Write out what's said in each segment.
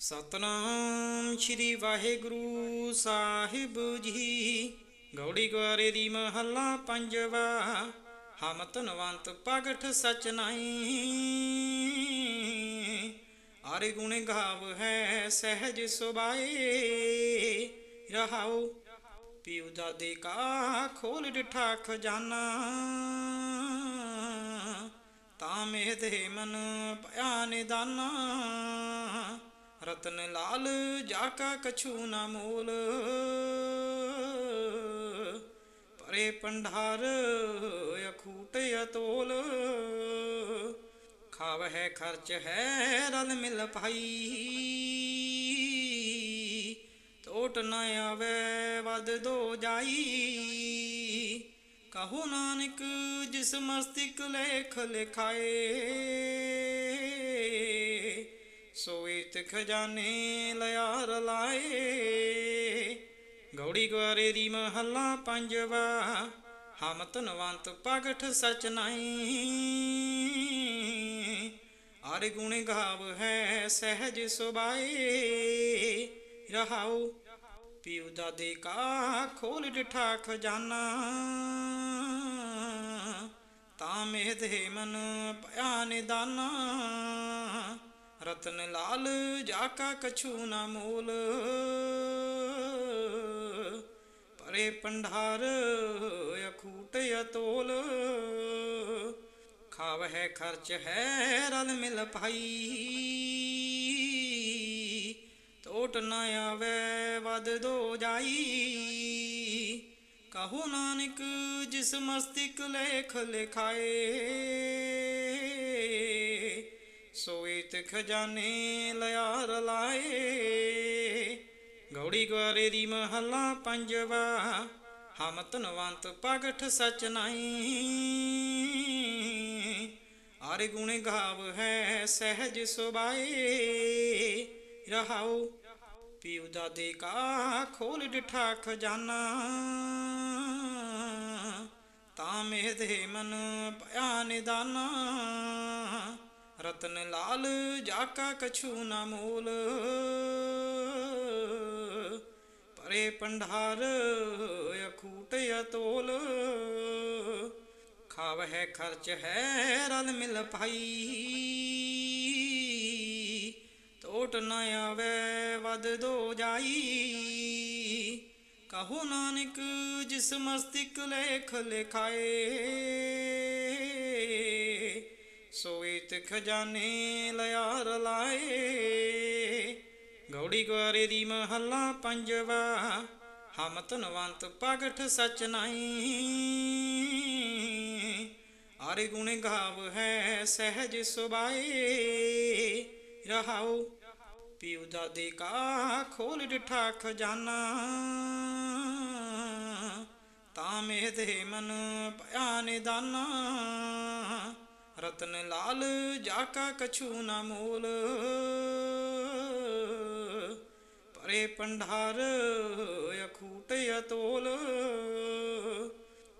ਸਤਨਾਮ ਸ੍ਰੀ ਵਾਹਿਗੁਰੂ ਸਾਹਿਬ ਜੀ। ਗੌੜੀ ਗਵਾਰੇ ਦੀ ਮਹੱਲਾ ਪੰਜਵਾ ਹਮ ਤਨਵੰਤ ਭਗਠ ਸਚ ਨਾਈ ਆਰੇ ਗੁਣ ਗਾਵ ਹੈ ਸਹਿਜ ਸੁਭਾਏ, ਰਹਾਉ ਪਿਉ ਦਾਦੇ ਕਾ ਖੋਲ ਡਿਠਾ ਖਜ਼ਾਨਾ ਤਾਂ ਮੇਦੇ ਮਨ ਭਇਆ ਨਿਦਾਨਾ। ਰਤਨ ਲਾਲ ਜਾ ਕਾ ਕਛੂ ਨਾ ਮੂਲ। ਪਰੇ ਪੰਡਾਰ ਅਖੂਟ ਅਤੋਲ। ਖਾਵ ਹੈ ਖਰਚ ਹੈ ਰਲ ਮਿਲ ਭਾਈ। ਟੋਟ ਨਾ ਆਵੇ ਵਦ ਦੋ ਜਾਈ। ਕਹੋ ਨਾਨਕ ਜਿਸ ਮਸਤਿਕ ਲੇਖ ਲਿਖਾਏ। ਸੋਇਤ ਖਜ਼ਾਨੇ ਲਿਆਰ ਲਾਏ। ਗੌੜੀ ਗਵਾਰੇ ਦੀ ਮਹੱਲਾ ਪੰਜਵਾ। ਹਮ ਧਨਵੰਤ ਭਗਠ ਸਚ ਨਾਈ ਆਰੇ ਗੁਣ ਗਾਵ ਹੈ ਸਹਿਜ ਸੁਬਾਏ ਰਹਾਉ, ਪਿਉ ਦਾਦੇ ਕਾ ਖੋਲ ਡਿਠਾ ਖਜ਼ਾਨਾ ਤਾਂ ਮੇਦੇ ਮਨ ਭਇਆ ਨਿਦਾਨਾ। ਰਤਨ ਲਾਲ ਜਾ ਕਾ ਕਛੂ ਨਾ ਮੂਲ। ਪਰੇ ਪੰਡਾਰ ਅਖੂਟ ਅਤੋਲ ਖਾਵ ਹੈ ਖਰਚ ਹੈ ਰਲ ਮਿਲ ਭਾਈ। ਟੋਟ ਨ ਆਵੇ ਵਦ ਦੋ ਜਾਈ। ਕਹੋ ਨਾਨਕ ਜਿਸ ਮਸਤਿਕ ਲੇਖ ਲਿਖਾਏ। ਸੋਇਤ ਖਜ਼ਾਨੇ ਲਿਆਰ ਲਾਏ। ਗੌੜੀ ਗਵਾਰੇ ਦੀ ਮਹੱਲਾ ਪੰਜਵਾ। ਹਮ ਧਨਵੰਤ ਭਗਠ ਸਚ ਨਾਈ ਆਰੇ ਗੁਣ ਗਾਵ ਹੈ ਸਹਿਜ ਸੁਭਾਏ। ਰਹਾਉ ਪਿਉ ਦਾਦੇ ਕਾ ਖੋਲ ਡਿਠਾ ਖਜ਼ਾਨਾ ਤਾਂ ਮੇਦੇ ਮਨ ਭਇਆ ਨਿਦਾਨਾ। ਰਤਨ ਲਾਲ ਜਾ ਕਾ ਕਛੂ ਨਾ ਮੂਲ। ਪਰੇ ਪੰਡਾਰ ਅਖੂਟ ਅਤੋਲ। ਖਾਵ ਹੈ ਖਰਚ ਹੈ ਰਲ ਮਿਲ ਭਾਈ। ਟੋਟ ਨਾ ਆਵੇ ਵਦ ਦੋ ਜਾਈ। ਕਹੋ ਨਾਨਕ ਜਿਸ ਮਸਤਿਕ ਲੇਖ ਲਿਖਾਏ। ਸੋਇਤ ਖਜ਼ਾਨੇ ਲਿਆਰ ਲਾਏ। ਗੌੜੀ ਗਵਾਰੇ ਦੀ ਮਹੱਲਾ ਪੰਜਵਾ। ਹਮ ਧਨਵੰਤ ਭਗਠ ਸਚ ਨਾਈ ਆਰੇ ਗੁਣ ਗਾਵ ਹੈ ਸਹਿਜ ਸੁਬਾਏ ਰਹਾਉ, ਪਿਉ ਦਾਦੇ ਕਾ ਖੋਲ ਡਿਠਾ ਖਜ਼ਾਨਾ ਤਾਂ ਮੇਦੇ ਮਨ ਭਇਆ ਨਿਦਾਨਾ। ਰਤਨ ਲਾਲ ਜਾ ਕਾ ਕਛੂ ਨਾ ਮੂਲ। ਪਰੇ ਪੰਡਾਰ ਅਖੂਟ ਅਤੋਲ।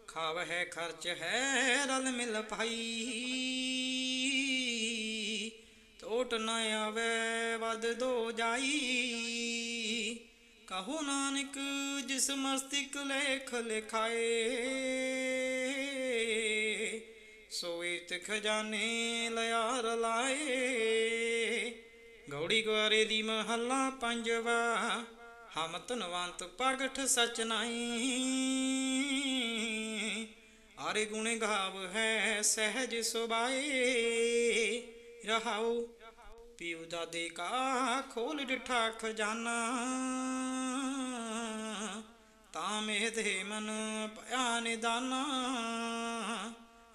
ਖਾਵ ਹੈ ਖਰਚ ਹੈ ਰਲ ਮਿਲ ਭਾਈ। ਟੋਟ ਨਾ ਆਵੇ ਵਦ ਦੋ ਜਾਈ। ਕਹੋ ਨਾਨਕ ਜਿਸ ਮਸਤਿਕ ਲੇਖ ਲਿਖਾਏ। ਸੋਇਤ ਖਜ਼ਾਨੇ ਲਿਆਰ ਲਾਏ। ਗੌੜੀ ਗਵਾਰੇ ਦੀ ਮਹੱਲਾ ਪੰਜਵਾ। ਹਮ ਧਨਵੰਤ ਭਗਠ ਸਚ ਨਾਈ ਆਰੇ ਗੁਣ ਗਾਵ ਹੈ ਸਹਿਜ ਸੁਭਾਏ। ਰਹਾਉ ਪਿਉ ਦਾਦੇ ਕਾ ਖੋਲ ਡਿਠਾ ਖਜ਼ਾਨਾ। ਤਾਂ ਮੇਦੇ ਮਨ ਭਇਆ ਨਿਦਾਨਾ।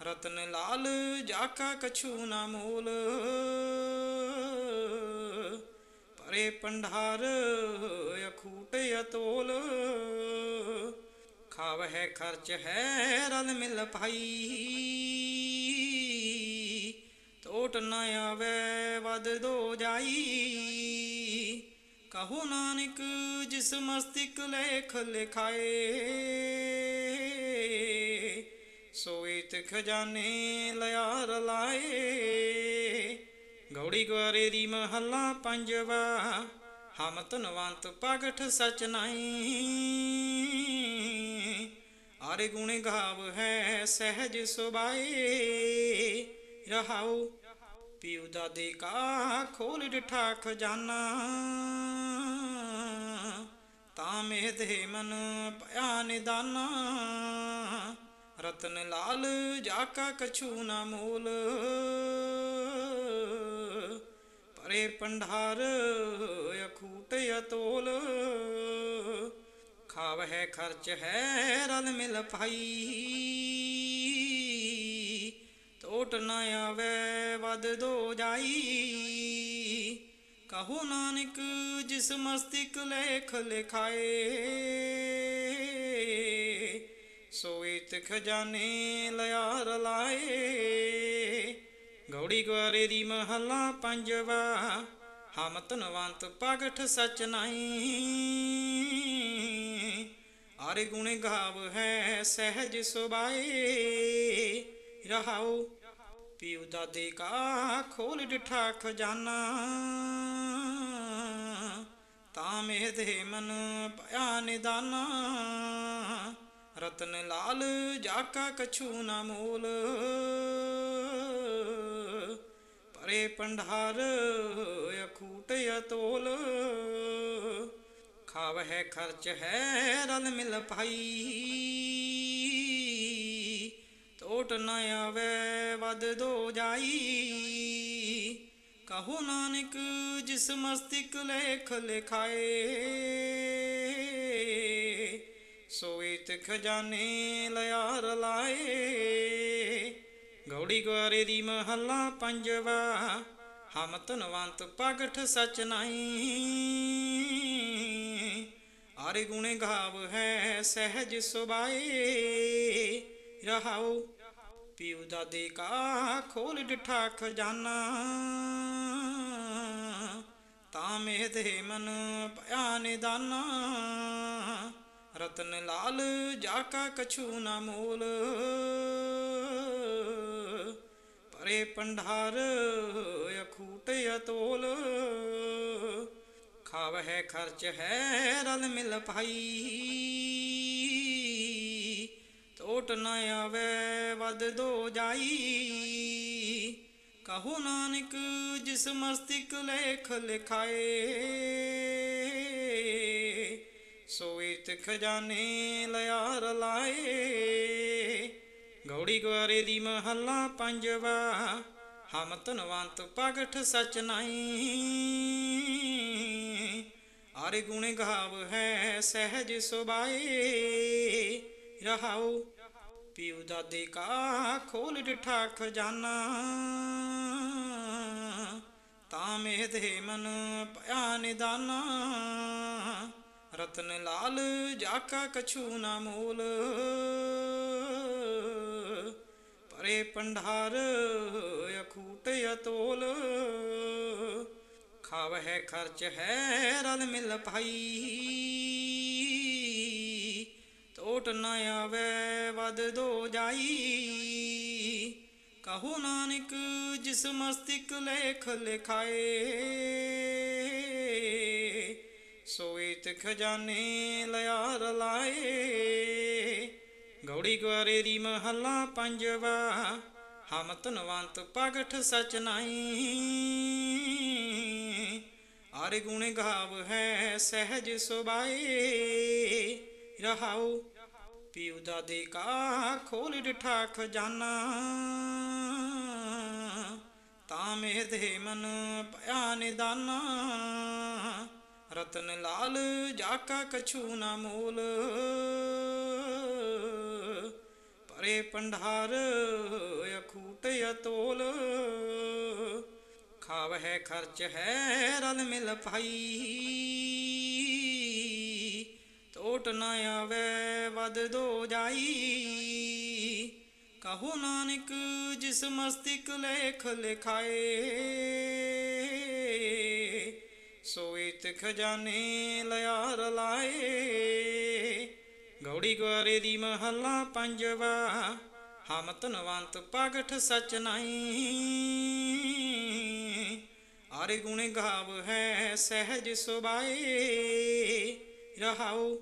ਰਤਨ ਲਾਲ ਜਾਕਾ ਕਛੂ ਨਾ ਮੂਲ। ਪਰੇ ਪੰਡਾਰ ਅਖੂਟ ਅਤੋਲ। ਖਾਵ ਹੈ ਖਰਚ ਹੈ ਰਲ ਮਿਲ ਭਾਈ। ਟੋਟ ਨਾ ਆਵੇ ਵਦ ਦੋ ਜਾਈ। ਕਹੋ ਨਾਨਕ ਜਿਸ ਮਸਤਿਕ ਲੇਖ ਲਿਖਾਏ। ਸੋਈ ਤੇ ਖਜ਼ਾਨੇ ਲਿਆ ਰਲਾਏ ਗੌੜੀ ਗੁਆਰੇ ਦੀ ਮਹੱਲਾ ਪੰਜਵਾ ਹਮ ਧਨਵੰਤ ਭਗਠ ਸਚ ਨਾਈ ਆਰੇ ਗੁਣ ਗਾਵ ਹੈ ਸਹਿਜ ਸੁਬਾਏ ਰਹਾਉ ਪਿਉ ਦਾਦੇ ਕਾ ਖੋਲ ਡਿਠਾ ਖਜ਼ਾਨਾ ਤਾਂ ਮੇਦੇ ਮਨ ਭਇਆ ਨਿਦਾਨਾ। ਰਤਨ ਲਾਲ ਜਾ ਕਾ ਕਛੂ ਨਾ ਮੂਲ। ਪਰੇ ਪੰਡਾਰ ਅਖੂਟ ਅਤੋਲ। ਖਾਵ ਹੈ ਖਰਚ ਹੈ ਰਲ ਮਿਲ ਭਾਈ। ਟੋਟ ਨਾ ਆਵੇ ਵਦ ਦੋ ਜਾਈ। ਕਹੋ ਨਾਨਕ ਜਿਸ ਮਸਤਿਕ ਲੇਖ ਲਿਖਾਏ। ਸੋਇਤ ਖਜ਼ਾਨੇ ਲਿਆਰ ਲਾਏ। ਗੌੜੀ ਗੁਆਰੇ ਦੀ ਮਹੱਲਾ ਪੰਜਵਾ। ਹਮ ਤਨਵੰਤ ਭਗਠ ਸਚ ਨਾਈ ਆਰੇ ਗੁਣ ਗਾਵ ਹੈ ਸਹਿਜ ਸੁਬਾਏ। ਰਹਾਉ ਪਿਉ ਦਾਦੇ ਕਾ ਖੋਲ ਡਿਠਾ ਖਜ਼ਾਨਾ। ਤਾਂ ਮੇਹ ਦੇ ਮਨ ਭਇਆ ਨਿਦਾਨਾ। ਰਤਨ ਲਾਲ ਜਾ ਕਾ ਕਛੂ ਨਾ ਮੂਲ। ਪਰੇ ਪੰਡਾਰ ਅਖੂਟ ਅਤੋਲ ਖਾਵ ਹੈ ਖਰਚ ਹੈ ਰਲ ਮਿਲ ਪਾਈ ਟੋਟ ਨਾ ਆਵੇ ਵਦ ਦੋ ਜਾਈ। ਕਹੋ ਨਾਨਕ ਜਿਸ ਮਸਤਿਕ ਲੇਖ ਲਿਖਾਏ। ਸੋਈ ਤੇ ਖਜ਼ਾਨੇ ਲਿਆਰ ਲਾਏ। ਗੌੜੀ ਗੁਆਰੇ ਦੀ ਮਹੱਲਾ ਪੰਜਵਾ। ਹਮ ਧਨਵੰਤ ਭਗਠ ਸਚ ਨਾਈ ਆਰੇ ਗੁਣੇ ਗਾਵ ਹੈ ਸਹਿਜ ਸੁਬਾਏ ਰਹਾਉ ਪਿਉ ਦਾਦੇ ਕਾ ਖੋਲ ਡਿਠਾ ਖਜ਼ਾਨਾ ਤਾਂ ਮੇਹ ਦੇ ਮਨ ਭਇਆ ਨਿਦਾਨਾ। ਰਤਨ ਲਾਲ ਜਾ ਕਾ ਕਛੂ ਨਾ ਮੂਲ। ਪਰੇ ਪੰਡਾਰ ਅਖੂਟ ਅਤੋਲ। ਖਾਵ ਹੈ ਖਰਚ ਹੈ ਰਲ ਮਿਲ ਪਾਈ ਟੋਟ ਨਾ ਆਵੇ ਵਦ ਦੋ ਜਾਈ। ਕਹੋ ਨਾਨਕ ਜਿਸ ਮਸਤਿਕ ਲੇਖ ਲਿਖਾਏ। ਸੋਈ ਤੇ ਖਜ਼ਾਨੇ ਲਿਆਰ ਲਾਏ। ਗੌੜੀ ਗੁਆਰੇ ਦੀ ਮਹੱਲਾ ਪੰਜਵਾ, ਹਮ ਧਨਵੰਤ ਭਗਠ ਸਚ ਨਾਈ ਆਰੇ ਗੁਣ ਗਾਵ ਹੈ ਸਹਿਜ ਸੁਬਾਏ ਰਹਾਉ ਪਿਉ ਦਾਦੇ ਕਾ ਖੋਲ ਡਿਠਾ ਖਜ਼ਾਨਾ ਤਾਂ ਮੇਹ ਦੇ ਮਨ ਭਇਆ ਨਿਦਾਨਾ। ਰਤਨ ਲਾਲ ਜਾ ਕਾ ਕਛੂ ਨਾ ਮੂਲ। ਪਰੇ ਪੰਡਾਰ ਅਖੂਟ ਅਤੋਲ। ਖਾਵ ਹੈ ਖਰਚ ਹੈ ਰਲ ਮਿਲ ਪਾਈ ਟੋਟ ਨਾ ਆਵੇ ਵਦ ਦੋ ਜਾਈ। ਕਹੋ ਨਾਨਕ ਜਿਸ ਮਸਤਿਕ ਲੇਖ ਲਿਖਾਏ। ਸੋਈ ਤੇ ਖਜ਼ਾਨੇ ਲਿਆਰ ਲਾਏ। ਗੌੜੀ ਗੁਆਰੇ ਦੀ ਮਹੱਲਾ ਪੰਜਵਾ, ਹਮ ਧਨਵੰਤ ਭਗਠ ਸਚ ਨਾਈ ਆਰੇ ਗੁਣ ਗਾਵ ਹੈ ਸਹਿਜ ਸੁਭਾਏ। ਰਹਾਉ ਪਿਉ ਦਾਦੇ ਕਾ ਖੋਲ ਡਿਠਾ ਖਜ਼ਾਨਾ ਤਾਂ ਮੇਰੇ ਦੇ ਮਨ ਭਇਆ ਨਿਦਾਨਾ। ਰਤਨ ਲਾਲ ਜਾ ਕਾ ਕਛੂ ਨਾ ਮੂਲ। ਪਰੇ ਪੰਡਾਰ ਅਖੂਟ ਅਤੋਲ। ਖਾਵ ਹੈ ਖਰਚ ਹੈ ਰਲ ਮਿਲ ਪਾਈ ਟੋਟ ਨ ਆਵੇ ਵਦ ਦੋ ਜਾਈ। ਕਹੋ ਨਾਨਕ ਜਿਸ ਮਸਤਿਕ ਲੇਖ ਲਿਖਾਏ, ਸੋਏ ਤੇ ਖਜ਼ਾਨੇ ਲਿਆਰ ਲਾਏ। ਗੌੜੀ ਗੁਆਰੇ ਦੀ ਮਹੱਲਾ ਪੰਜਵਾ ਹਮ ਤਨਵੰਤ ਭਗਠ ਸਚ ਨਾਈ ਆਰੇ ਗੁਣ ਗਾਵ ਹੈ ਸਹਿਜ ਸੁਭਾਏ। ਰਹਾਉ,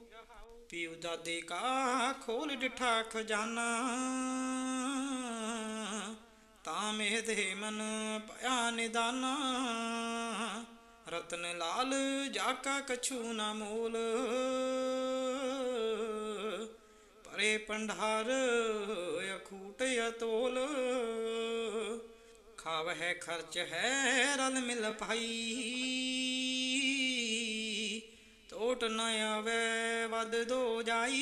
ਪਿਉ ਦਾਦੇ ਕਾ ਖੋਲ ਡਿਠਾ ਖਜ਼ਾਨਾ ਤਾਂ ਮੇਹ ਦੇ ਮਨ ਭਇਆ ਨਿਦਾਨਾ। ਰਤਨ ਲਾਲ, ਜਾ ਕਾ ਕਛੂ ਨਾ ਮੂਲ। ਪਰੇ ਪੰਡਾਰ ਅਖੂਟ ਅਤੋਲ ਖਾਵ ਹੈ ਖਰਚ ਹੈ ਰਲ ਮਿਲ ਪਾਈ ਟੋਟ ਨ ਆਵੇ ਵਦ ਦੋ ਜਾਈ।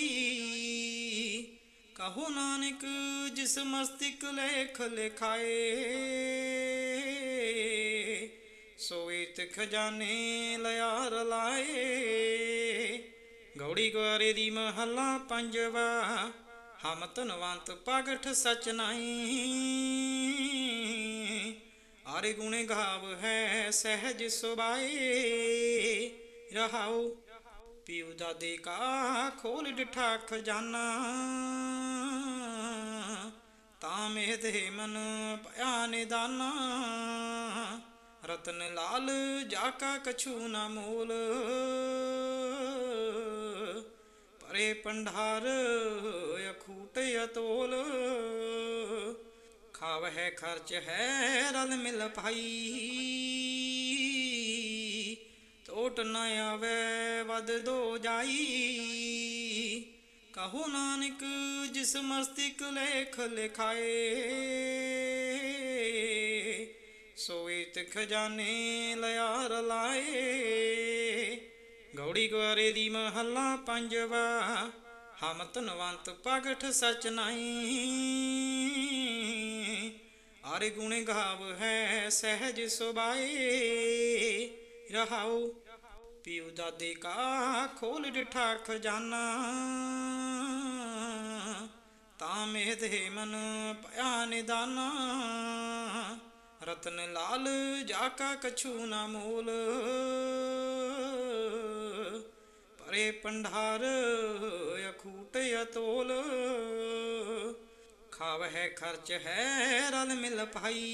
ਕਹੋ ਨਾਨਕ, ਜਿਸ ਮਸਤਿਕ ਲੇਖ ਲਿਖਾਏ। ਸੋਈ ਤੇ ਖਜ਼ਾਨੇ ਲਿਆਰ ਲਾਏ। ਗੌੜੀ ਗੁਆਰੇ ਦੀ ਮਹੱਲਾ ਪੰਜਵਾ। ਹਮ ਧਨਵੰਤ ਭਗਠ ਸਚ ਨਾਈ ਆਰੇ ਗੁਣੇ ਗਾਵ ਹੈ ਸਹਿਜ ਸੁਬਾਏ ਰਹਾਉ ਪਿਉ ਦਾਦੇ ਕਾ ਖੋਲ ਡਿਠਾ ਖਜ਼ਾਨਾ ਤਾਂ ਮੇਹ ਦੇ ਮਨ ਭਇਆ ਨਿਦਾਨਾ। ਰਤਨ ਲਾਲ ਜਾਕਾ ਕਛੂ ਨਾ ਮੂਲ। ਪਰੇ ਪੰਡਾਰ ਅਖੂਟ ਅਤੋਲ। ਖਾਵ ਹੈ ਖਰਚ ਹੈ ਰਲ ਮਿਲ ਭਾਈ। ਟੋਟ ਨਾ ਆਵੇ ਵਦ ਦੋ ਜਾਈ। ਕਹੋ ਨਾਨਕ ਜਿਸ ਮਸਤਿਕ ਲੇਖ ਲਿਖਾਏ। ਸੋਈ ਤੇ ਖਜ਼ਾਨੇ ਲਿਆਰ ਲਾਏ। ਗੌੜੀ ਗੁਆਰੇ ਦੀ ਮਹੱਲਾ ਪੰਜਵਾ ਹਮ ਤਨਵੰਤ ਪਗਠ ਸਚ ਨਾਈ ਆਰੇ ਗੁਣੇ ਗਾਵ ਹੈ ਸਹਿਜ ਸੁਬਾਏ ਰਹਾਉ ਪਿਉ ਦਾਦੇ ਕਾ ਖੋਲ ਡਿਠਾ ਖਜ਼ਾਨਾ ਤਾਂ ਮੇਹ ਮਨ ਭਿਆ ਨਿਦਾਨਾ। ਰਤਨ ਲਾਲ ਜਾਕਾ ਕਛੂ ਨਾ ਮੂਲ। ਪਰੇ ਪੰਡਾਰ ਅਖੂਟ ਅਤੋਲ। ਖਾਵ ਹੈ ਖਰਚ ਹੈ ਰਲ ਮਿਲ ਭਾਈ।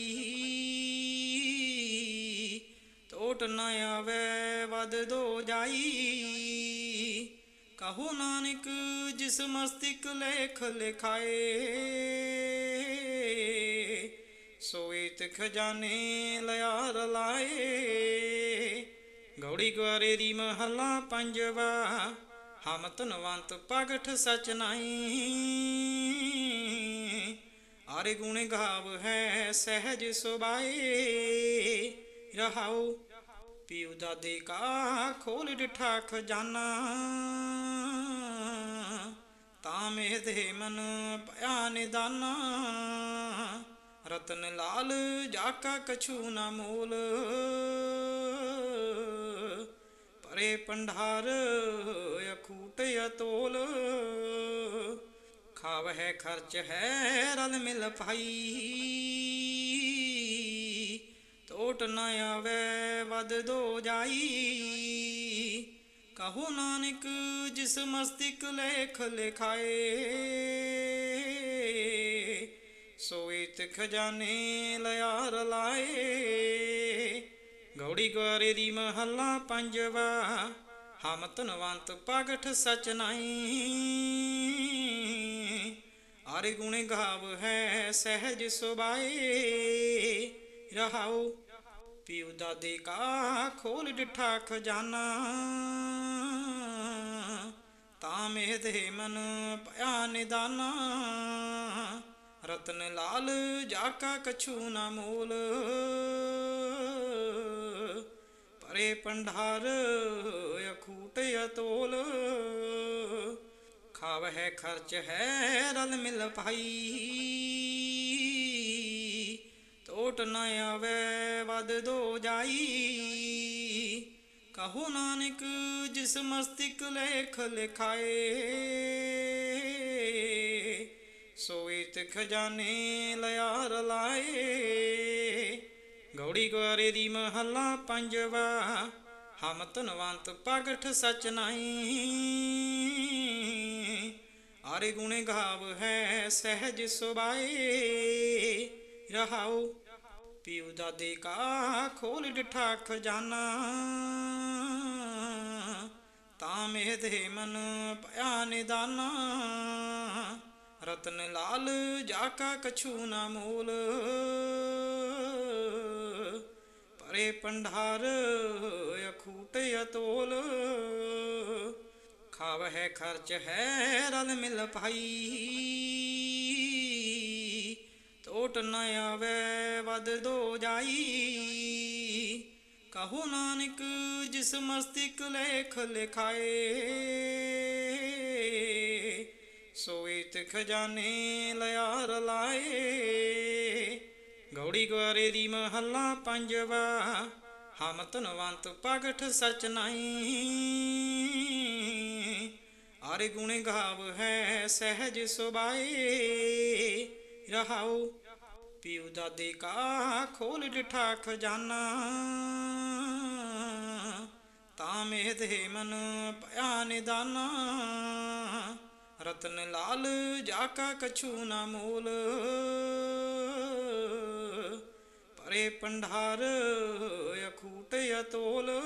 ਟੋਟ ਨਾ ਆਵੇ ਵਦ ਦੋ ਜਾਈ। ਕਹੋ ਨਾਨਕ ਜਿਸ ਮਸਤਿਕ ਲੇਖ ਲਿਖਾਏ। ਸੋਈ ਤੇ ਖਜ਼ਾਨੇ ਲਿਆਰ ਲਾਏ। ਗੌੜੀ ਗੁਆਰੇ ਦੀ ਮਹੱਲਾ ਪੰਜਵਾ। ਹਮ ਧਨਵੰਤ ਪਗਠ ਸਚ ਨਾਈ ਆਰੇ ਗੁਣ ਗਾਵ ਹੈ ਸਹਿਜ ਸੁਬਾਏ ਰਹਾਉ ਪਿਉ ਦਾਦੇ ਕਾ ਖੋਲ ਡਿਠਾ ਖਜ਼ਾਨਾ ਤਾਂ ਮੇਹ ਦੇ ਮਨ ਭਇਆ ਨਿਦਾਨਾ। ਰਤਨ ਲਾਲ ਜਾਕਾ ਕਛੂ ਨਾ ਮੂਲ। ਪਰੇ ਪੰਡਾਰ ਅਖੂਟ ਅਤੋਲ। ਖਾਵ ਹੈ ਖਰਚ ਹੈ ਰਲ ਮਿਲ ਭਾਈ। ਟੋਟ ਨਾ ਆਵੇ ਵਦ ਦੋ ਜਾਈ। ਕਹੋ ਨਾਨਕ ਜਿਸ ਮਸਤਿਕ ਲੇਖ ਲਿਖਾਏ। ਸੋਈ ਤੇ ਖਜ਼ਾਨੇ ਲਿਆਰ ਲਾਏ। ਗੌੜੀ ਗੁਆਰੇ ਦੀ ਮਹੱਲਾ ਪੰਜਵਾ ਹਮ ਧਨਵੰਤ ਪਗਠ ਸਚ ਨਾਈ ਆਰੇ ਗੁਣੇ ਗਾਵ ਹੈ ਸਹਿਜ ਸੁਬਾਏ ਰਹਾਉ ਪਿਉ ਦਾਦੇ ਕਾ ਖੋਲ ਡਿਠਾ ਖਜ਼ਾਨਾ। ਤਾਂ ਮੇਹ ਦੇ ਮਨ ਭਇਆ ਨਿਦਾਨਾ। ਰਤਨ ਲਾਲ ਜਾਕਾ ਕਛੂ ਨਾ ਮੂਲ। ਪਰੇ ਪੰਡਾਰ ਅਖੂਟ ਅਤੋਲ। ਖਾਵ ਹੈ ਖਰਚ ਹੈ ਰਲ ਮਿਲ ਭਾਈ। ਟੋਟ ਨਾ ਆਵੇ ਵਦ ਦੋ ਜਾਈ। ਕਹੋ ਨਾਨਕ ਜਿਸ ਮਸਤਿਕ ਲੇਖ ਲਿਖਾਏ। ਸੋਈ ਤੇ ਖਜ਼ਾਨੇ ਲਿਆਰ ਲਾਏ। ਗੌੜੀ ਗੁਆਰੇ ਦੀ ਮਹੱਲਾ ਪੰਜਵਾ, ਹਮ ਧਨਵੰਤ ਪਗਠ ਸਚ ਨਾਈ ਆਰੇ ਗੁਣੇ ਗਾਵ ਹੈ ਸਹਿਜ ਸੁਬਾਏ ਰਹਾਉ ਪਿਉ ਦਾਦੇ ਕਾ ਖੋਲ ਡਿਠਾ ਖਜ਼ਾਨਾ ਤਾਂ ਮੇਹ ਦੇ ਮਨ ਭਇਆ ਨਿਦਾਨਾ। ਰਤਨ ਲਾਲ ਜਾਕਾ ਕਛੂ ਨਾ ਮੂਲ। ਪਰੇ ਪੰਡਾਰ ਅਖੂਟ ਅਤੋਲ। ਖਾਵ ਹੈ ਖਰਚ ਹੈ ਰਲ ਮਿਲ ਭਾਈ। ਟੋਟ ਨ ਆਵੇ ਵਦ ਦੋ ਜਾਈ। ਕਹੋ ਨਾਨਕ ਜਿਸ ਮਸਤਿਕ ਲੇਖ ਲਿਖਾਏ। ਸੋਈ ਤੇ ਖਜ਼ਾਨੇ ਲਿਆਰ ਲਾਏ। ਗੌੜੀ ਗੁਆਰੇ ਦੀ ਮਹੱਲਾ ਪੰਜਵਾ ਹਮ ਧਨਵੰਤ ਪਗਠ ਸਚ ਨਾਈ ਆਰੇ ਗੁਣ ਗਾਵ ਹੈ ਸਹਿਜ ਸੁਬਾਏ। ਰਹਾਉ, ਪਿਉ ਦਾਦੇ ਕਾ ਖੋਲ ਡਿਠਾ ਖਜ਼ਾਨਾ ਤਾਂ ਮੇਦੇ ਮਨ ਭਇਆ ਨਿਦਾਨਾ। ਰਤਨ ਲਾਲ ਜਾ ਕਾ ਕਛੂ ਨਾ ਮੂਲ। ਪਰੇ ਪੰਡਾਰ ਅਖੂਟ ਅਤੋਲ।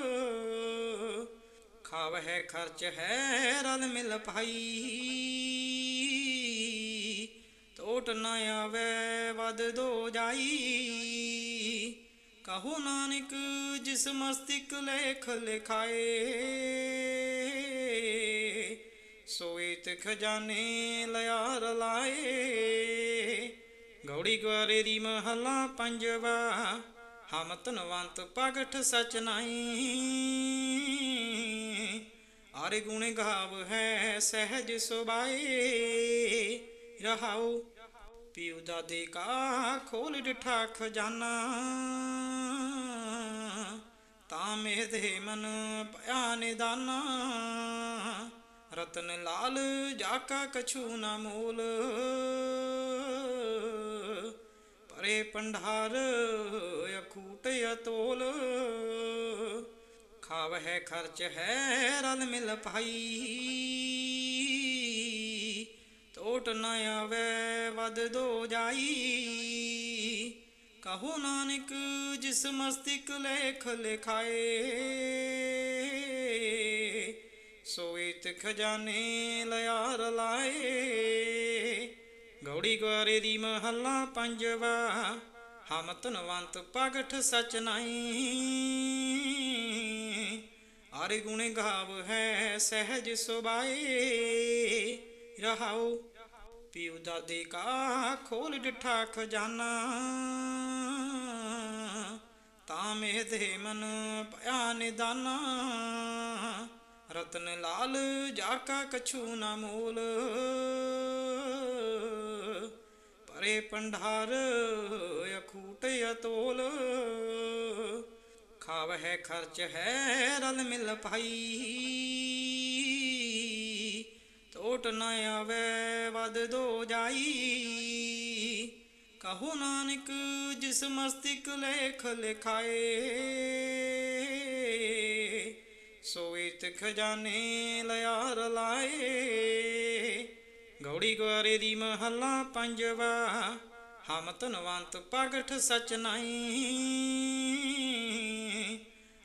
ਖਾਵ ਹੈ ਖਰਚ ਹੈ ਰਲ ਮਿਲ ਭਾਈ। ਟੋਟ ਨ ਆਵੇ ਵਦ ਦੋ ਜਾਈ। ਕਹੋ ਨਾਨਕ ਜਿਸ ਮਸਤਿਕ ਲੇਖ ਲਿਖਾਏ। ਸੋਇਤ ਖਜ਼ਾਨੇ ਲਿਆਰ ਲਾਏ। ਗੌੜੀ ਗਵਾਰੇ ਦੀ ਮਹੱਲਾ ਪੰਜਵਾ। ਹਮ ਤਨਵੰਤ ਭਗਠ ਸਚ ਨਾਈ ਆਰੇ ਗੁਣ ਗਾਵ ਹੈ ਸਹਿਜ ਸੁਬਾਏ ਰਹਾਉ ਪਿਉ ਦਾਦੇ ਕਾ ਖੋਲ ਡਿਠਾ ਖਜ਼ਾਨਾ। ਤਾਂ ਮੇਦੇ ਮਨ ਭਇਆ ਨਿਦਾਨਾ। ਰਤਨ ਲਾਲ ਜਾ ਕਾ ਕਛੂ ਨਾ ਮੂਲ। ਪਰੇ ਪੰਡਾਰ ਅਖੂਟ ਅਤੋਲ। ਖਾਵ ਹੈ ਖਰਚ ਹੈ ਰਲ ਮਿਲ ਭਾਈ। ਟੋਟ ਨਾ ਆਵੇ ਵਦ ਦੋ ਜਾਈ। ਕਹੋ ਨਾਨਕ ਜਿਸ ਮਸਤਿਕ ਲੇਖ ਲਿਖਾਏ। ਸੋਇਤ ਖਜ਼ਾਨੇ ਲਿਆਰ ਲਾਏ। ਗੌੜੀ ਗਵਾਰੇ ਦੀ ਮਹੱਲਾ ਪੰਜਵਾ। ਹਮ ਤਨਵੰਤ ਭਗਠ ਸਚ ਨਾਈ ਆਰੇ ਗੁਣੇ ਗਾਵ ਹੈ ਸਹਿਜ ਸੁਬਾਏ ਰਹਾਉ ਪਿਉ ਦਾਦੇ ਕਾ ਖੋਲ ਡਿਠਾ ਖਜ਼ਾਨਾ। ਤਾਂ ਮੇਦੇ ਮਨ ਭਇਆ ਨਿਦਾਨਾ। ਰਤਨ ਲਾਲ ਜਾ ਕਾ ਕਛੂ ਨਾ ਮੂਲ। ਪਰੇ ਪੰਡਾਰ ਅਖੂਟ ਅਤੋਲ। ਖਾਵ ਹੈ ਖਰਚ ਹੈ ਰਲ ਮਿਲ ਭਾਈ। ਟੋਟ ਨਾ ਆਵੇ ਵਦ ਦੋ ਜਾਈ। ਕਹੋ ਨਾਨਕ ਜਿਸ ਮਸਤਿਕ ਲੇਖ ਲਿਖਾਏ। ਸੋਇਤ ਖਜ਼ਾਨੇ ਲਿਆਰ ਲਾਏ। ਗੌੜੀ ਗੁਆਰੇ ਦੀ ਮਹੱਲਾ ਪੰਜਵਾ, ਹਮ ਧਨਵੰਤ ਭਗਠ ਸਚ ਨਾਈ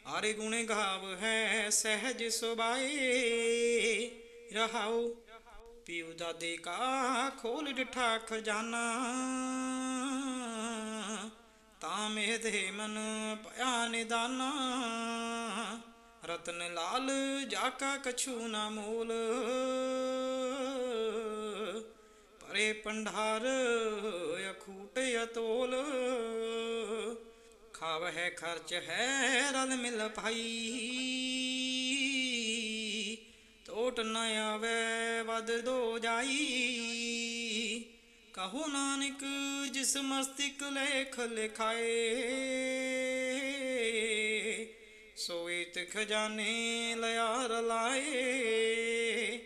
ਆਰੇ ਗੁਣੇ ਗਾਵ ਹੈ ਸਹਿਜ ਸੁਭਾਏ, ਰਹਾਉ ਪਿਉ ਦਾਦੇ ਕਾ ਖੋਲ ਡਿਠਾ ਖਜ਼ਾਨਾ। ਤਾਂ ਮੇਦੇ ਮਨ ਭਇਆ ਨਿਦਾਨਾ। ਰਤਨ ਲਾਲ ਜਾ ਕਾ ਕਛੂ ਨਾ ਮੂਲ। ਪਰੇ ਪੰਡਾਰ ਅਖੂਟ ਅਤੋਲ। ਖਾਵ ਹੈ ਖਰਚ ਹੈ ਰਲ ਮਿਲ ਭਾਈ। ਟੋਟ ਨ ਆਵੇ ਵਦ ਦੋ ਜਾਈ। ਕਹੋ ਨਾਨਕ ਜਿਸ ਮਸਤਿਕ ਲੇਖ ਲਿਖਾਏ। ਸੋਇਤ ਖਜ਼ਾਨੇ ਲਿਆਰ ਲਾਏ।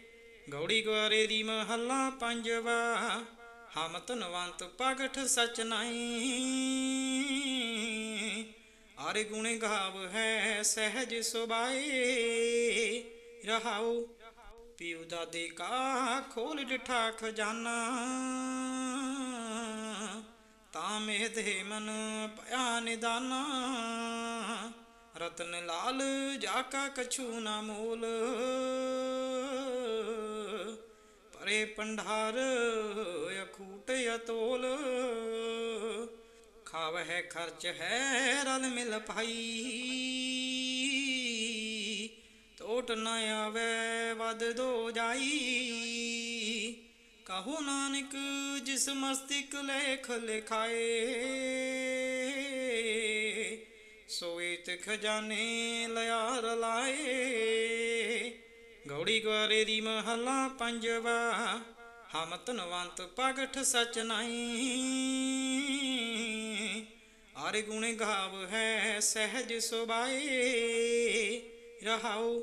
ਗੌੜੀ ਗਵਾਰੇ ਦੀ ਮਹੱਲਾ ਪੰਜਵਾ ਹਮ ਧਨਵੰਤ ਭਗਠ ਸਚ ਨਾਈ ਆਰੇ ਗੁਣ ਗਾਵ ਹੈ ਸਹਿਜ ਸੁਬਾਏ ਰਹਾਉ ਪਿਉ ਦਾਦੇ ਕਾ ਖੋਲ ਡਿਠਾ ਖਜ਼ਾਨਾ। ਤਾਂ ਮੇਦੇ ਮਨ ਭਇਆ ਨਿਦਾਨਾ। ਰਤਨ ਲਾਲ ਜਾ ਕਾ ਕਛੂ ਨਾ ਮੂਲ। ਪਰੇ ਪੰਡਾਰ ਅਖੂਟ ਅਤੋਲ। ਖਾਵ ਹੈ ਖਰਚ ਹੈ ਰਲ ਮਿਲ ਭਾਈ। ਟੋਟ ਨਾ ਆਵੇ ਵਦ ਦੋ ਜਾਈ। ਕਹੋ ਨਾਨਕ ਜਿਸ ਮਸਤਿਕ ਲੇਖ ਲਿਖਾਏ। ਸੋਇਤ ਖਜ਼ਾਨੇ ਲਿਆਰ ਲਾਏ। ਗੌੜੀ ਗਵਾਰੇ ਦੀ ਮਹੱਲਾ ਪੰਜਵਾ ਹਮ ਧਨਵੰਤ ਭਗਠ ਸਚ ਨਾਈ ਹਰ ਗੁਣ ਗਾਵ ਹੈ ਸਹਿਜ ਸੁਭਾਏ। ਰਹਾਉ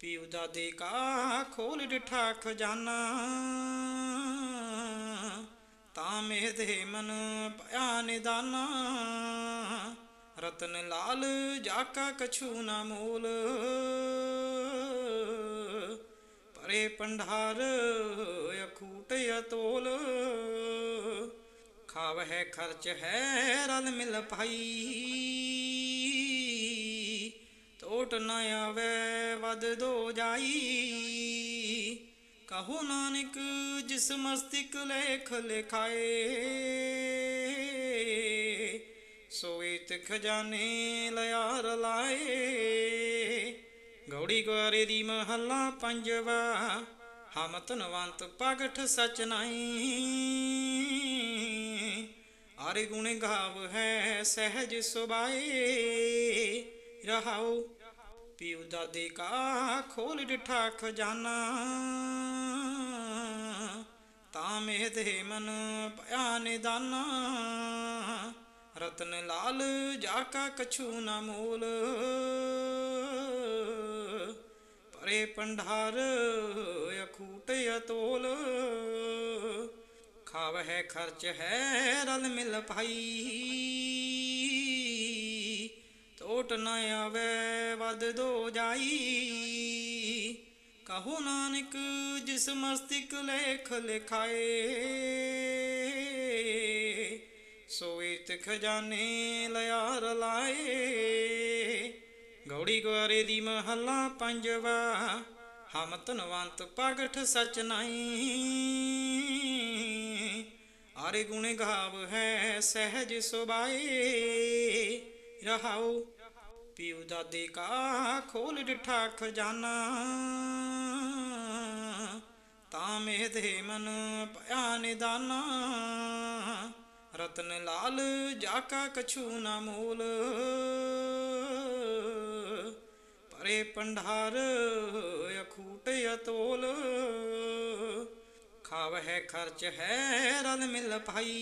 ਪਿਉ ਦਾਦੇ ਕਾ ਖੋਲ ਡਿਠਾ ਖਜ਼ਾਨਾ ਤਾਂ ਮੇਦੇ ਮਨ ਭਿਆ ਨਿਦਾਨਾ। ਰਤਨ ਲਾਲ ਜਾਕਾ ਕਛੂ ਨਾ ਮੂਲ। ਪਰੇ ਪੰਡਾਰ, ਅਖੂਟ ਅਤੋਲ ਖਾਵਹਿ ਖਰਚ ਹੈ ਰਲ ਮਿਲ ਭਾਈ। ਟੋਟ ਨਾ ਆਵੇ ਵਦ ਦੋ ਜਾਈ। ਕਹੋ ਨਾਨਕ, ਜਿਸ ਮਸਤਿਕ ਲੇਖ ਲਿਖਾਏ। ਸੋਏ ਤੇ ਖਜ਼ਾਨੇ ਲਿਆਰ ਲਾਏ। ਗੌੜੀ ਗਵਾਰੇ ਦੀ ਮਹਲਾ ਪੰਜਵਾ। ਹਮ ਤਨਵੰਤ ਪਗਠ ਸਚ ਨਾਈ ਆਰੇ ਗੁਣ ਗਾਵ ਹੈ ਸਹਿਜ ਸੁਬਾਏ ਰਹਾਉ, ਪਿਉ ਦਾਦੇ ਕਾ ਖੋਲ ਡਿਠਾ ਖਜ਼ਾਨਾ ਤਾਂ ਮੇਦੇ ਮਨ ਭਿਆ ਨਿਦਾਨਾ। ਰਤਨ ਲਾਲ ਜਾ ਕਾ ਕਛੂ ਨਾ ਮੂਲ। ਪਰੇ ਪੰਡਾਰ ਅਖੂਟ ਅਤੋਲ। ਖਾਵਹਿ ਖਰਚ ਹੈ ਰਲ ਮਿਲ ਭਾਈ। ਟੋਟ ਨਾ ਆਵੇ ਵਦ ਦੋ ਜਾਈ। ਕਹੋ ਨਾਨਕ ਜਿਸ ਮਸਤਿਕ ਲੇਖ ਲਿਖਾਏ। ਸੋਏ ਤੇ ਖਜ਼ਾਨੇ ਲਿਆਰ ਲਾਏ। ਗੌੜੀ ਗੁਆਰੇ ਦੀ ਮਹੱਲਾ ਪੰਜਵਾ। ਹਮ ਧਨਵੰਤ ਪਗਠ ਸਚ ਨਾਈ ਆਰੇ ਗੁਣ ਗਾਵ ਹੈ ਸਹਿਜ ਸੁਬਾਏ ਰਹਾਉ ਪੀਉ ਦਾਦੇ ਕਾ ਖੋਲ ਡਿਠਾ ਖਜ਼ਾਨਾ। ਤਾਂ ਮੇਦੇ ਮਨ ਭਿਆ ਨਿਦਾਨਾ। ਰਤਨ ਲਾਲ ਜਾ ਕਾ ਕਛੂ ਨਾ ਮੂਲ। ਪਰੇ ਪੰਡਾਰ ਅਖੂਟ ਅਤੋਲ। ਖਾਵਹਿ ਖਰਚ ਹੈ ਰਲ ਮਿਲ ਭਾਈ।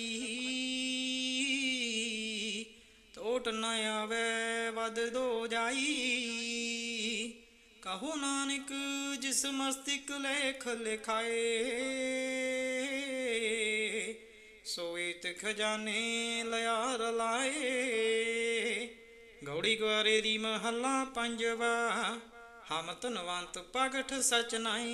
ਟੋਟ ਨ ਆਵੇ ਵਦ ਦੋ ਜਾਈ। ਕਹੋ ਨਾਨਕ ਜਿਸ ਮਸਤਿਕ ਲੇਖ ਲਿਖਾਏ, ਸੋਏ ਤੇ ਖਜ਼ਾਨੇ ਲਿਆਰ ਲਾਏ। ਗੌੜੀ ਗਵਾਰੇ ਦੀ ਮਹੱਲਾ ਪੰਜਵਾ ਹਮ ਧਨਵੰਤ ਪਗਠ ਸਚ ਨਾਈ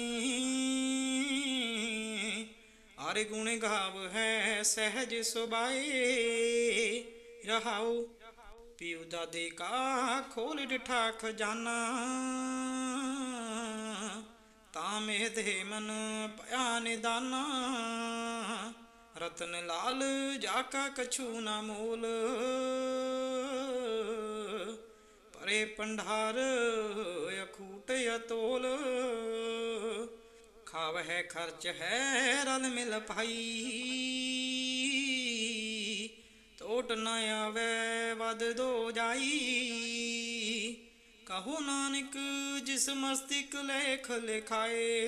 ਆਰੇ ਗੁਣ ਗਾਵ ਹੈ ਸਹਿਜ ਸੁਬਾਏ ਰਹਾਉ ਪੀਉ ਦਾਦੇ ਕਾ ਖੋਲ ਡਿਠਾ ਖਜ਼ਾਨਾ ਤਾਂ ਮੇਦੇ ਮਨ ਭਇਆ ਨਿਦਾਨਾ। ਰਤਨ ਲਾਲ ਜਾ ਕਾ ਕਛੂ ਨਾ ਮੂਲ। ਪਰੇ ਪੰਡਾਰ ਅਖੂਟ ਅਤੋਲ। ਖਾਵਹਿ ਖਰਚ ਹੈ ਖਰਚ ਹੈ ਰਲ ਮਿਲ ਭਾਈ। ਟੋਟ ਨਾ ਆਵੇ ਵਦ ਦੋ ਜਾਈ। ਕਹੋ ਨਾਨਕ ਜਿਸ ਮਸਤਿਕ ਲੇਖ ਲਿਖਾਏ।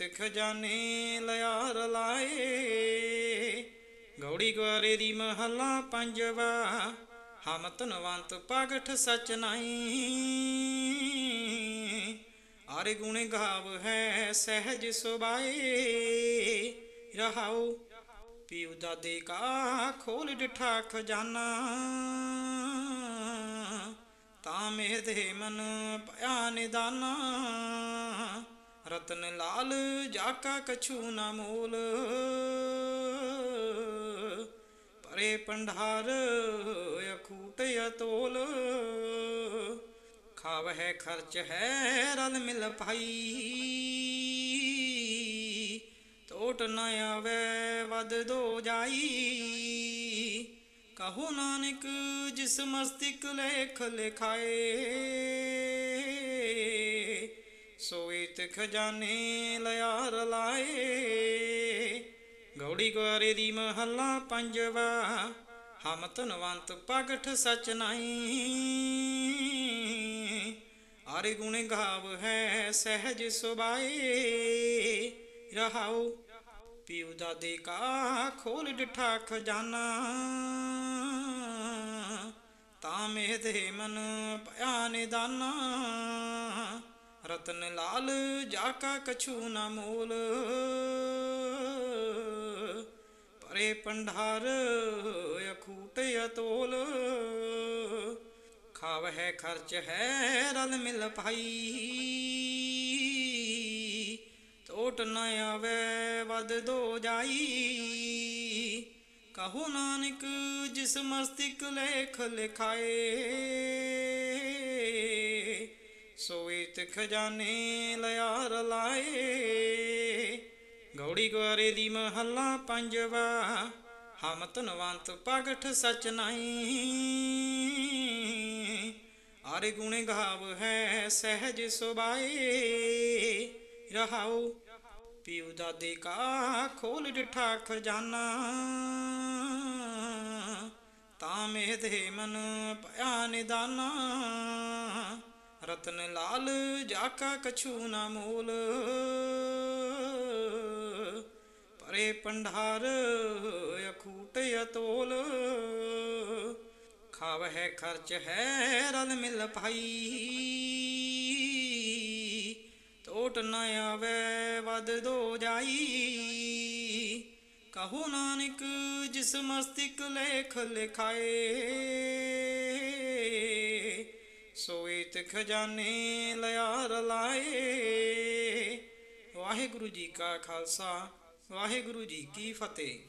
ਸੋਏ ਤੇ ਖਜ਼ਾਨੇ ਲਿਆਰ ਲਾਏ। ਗੌੜੀ ਗਵਾਰੇ ਦੀ ਮਹੱਲਾ ਪੰਜਵਾ ਹਮ ਤਨਵੰਤ ਪਗਠ ਸਚ ਨਾਈ ਆਰੇ ਗੁਣ ਗਾਵ ਹੈ ਸਹਿਜ ਸੁਬਾਏ ਰਹਾਉ, ਪੀਉ ਦਾਦੇ ਕਾ ਖੋਲ ਡਿਠਾ ਖਜ਼ਾਨਾ ਤਾਂ ਮੇਦੇ ਮਨ ਭਇਆ ਨਿਦਾਨਾ। ਰਤਨ ਲਾਲ ਜਾ ਕਾ ਕਛੂ ਨਾ ਮੋਲ। ਪਰੇ ਪੰਡਾਰ ਅਖੂਟ ਅਤੋਲ। ਖਾਵ ਹੈ ਖਰਚ ਹੈ ਰਲ ਮਿਲ ਭਾਈ। ਟੋਟ ਨ ਆਵੇ ਵਦ ਦੋ ਜਾਈ। ਕਹੋ ਨਾਨਕ ਜਿਸ ਮਸਤਿਕ ਲੇਖ ਲਿਖਾਏ। ਸੋਈ ਤੇ ਖਜ਼ਾਨੇ ਲਿਆਰ ਲਾਏ। ਗੌੜੀ ਗੁਆਰੇ ਦੀ ਮਹੱਲਾ ਪੰਜਵਾ ਹਮ ਧਨਵੰਤ ਪਗਠ ਸਚ ਨਾਈ ਆਰੇ ਗੁਣ ਗਾਵ ਹੈ ਸਹਿਜ ਸੁਬਾਏ ਰਹਾਉ ਪਿਉ ਦਾਦੇ ਕਾ ਖੋਲ ਡਿਠਾ ਖਜ਼ਾਨਾ। ਤਾਂ ਮੇਦੇ ਮਨ ਭਇਆ ਨਿਦਾਨਾ। ਰਤਨ ਲਾਲ ਜਾ ਕਾ ਕਛੂ ਨਾ ਮੋਲ। ਪਰੇ ਪੰਡਾਰ ਅਖੂਟ ਅਤੋਲ। ਖਾਵ ਹੈ ਖਰਚ ਹੈ ਰਲ ਮਿਲ ਭਾਈ। ਟੋਟ ਨ ਆਵੇ ਵਦ ਦੋ ਜਾਈ। ਕਹੋ ਨਾਨਕ ਜਿਸ ਮਸਤਿਕ ਲੇਖ ਲਿਖਾਏ। ਸੋਈ ਤੇ ਖਜ਼ਾਨੇ ਲਿਆਰ ਲਾਏ। ਗੌੜੀ ਗੁਆਰੇ ਦੀ ਮਹੱਲਾ ਪੰਜਵਾ। ਹਮ ਤਨਵੰਤ ਪਗਠ ਸਚ ਨਾਈ ਆਰੇ ਗੁਣ ਗਾਵ ਹੈ ਸਹਿਜ ਸੁਬਾਏ ਰਹਾਉ, ਪਿਉ ਦਾਦੇ ਕਾ ਖੋਲ ਡਿਠਾ ਖਜ਼ਾਨਾ। ਤਾਂ ਮੇਦੇ ਮਨ ਭਇਆ ਨਿਦਾਨਾ। ਰਤਨ ਲਾਲ ਜਾਕਾ ਕਛੂ ਨਾ ਮੋਲ। ਪਰੇ ਪੰਡਾਰ ਅਖੂਟ ਅਤੋਲ। ਖਾਵ ਹੈ ਖਰਚ ਹੈ ਰਲ ਮਿਲ ਭਾਈ। ਟੋਟ ਨਾ ਆਵੇ ਵਦ ਦੋ ਜਾਈ। ਕਹੋ ਨਾਨਕ ਜਿਸ ਮਸਤਿਕ ਲੇਖ ਲਿਖਾਏ। ਸੋਈ ਤੇ ਖਜ਼ਾਨੇ ਲਿਆਰ ਲਾਏ। ਵਾਹਿਗੁਰੂ ਜੀ ਕਾ ਖਾਲਸਾ ਵਾਹਿਗੁਰੂ ਜੀ ਕੀ ਫਤਿਹ।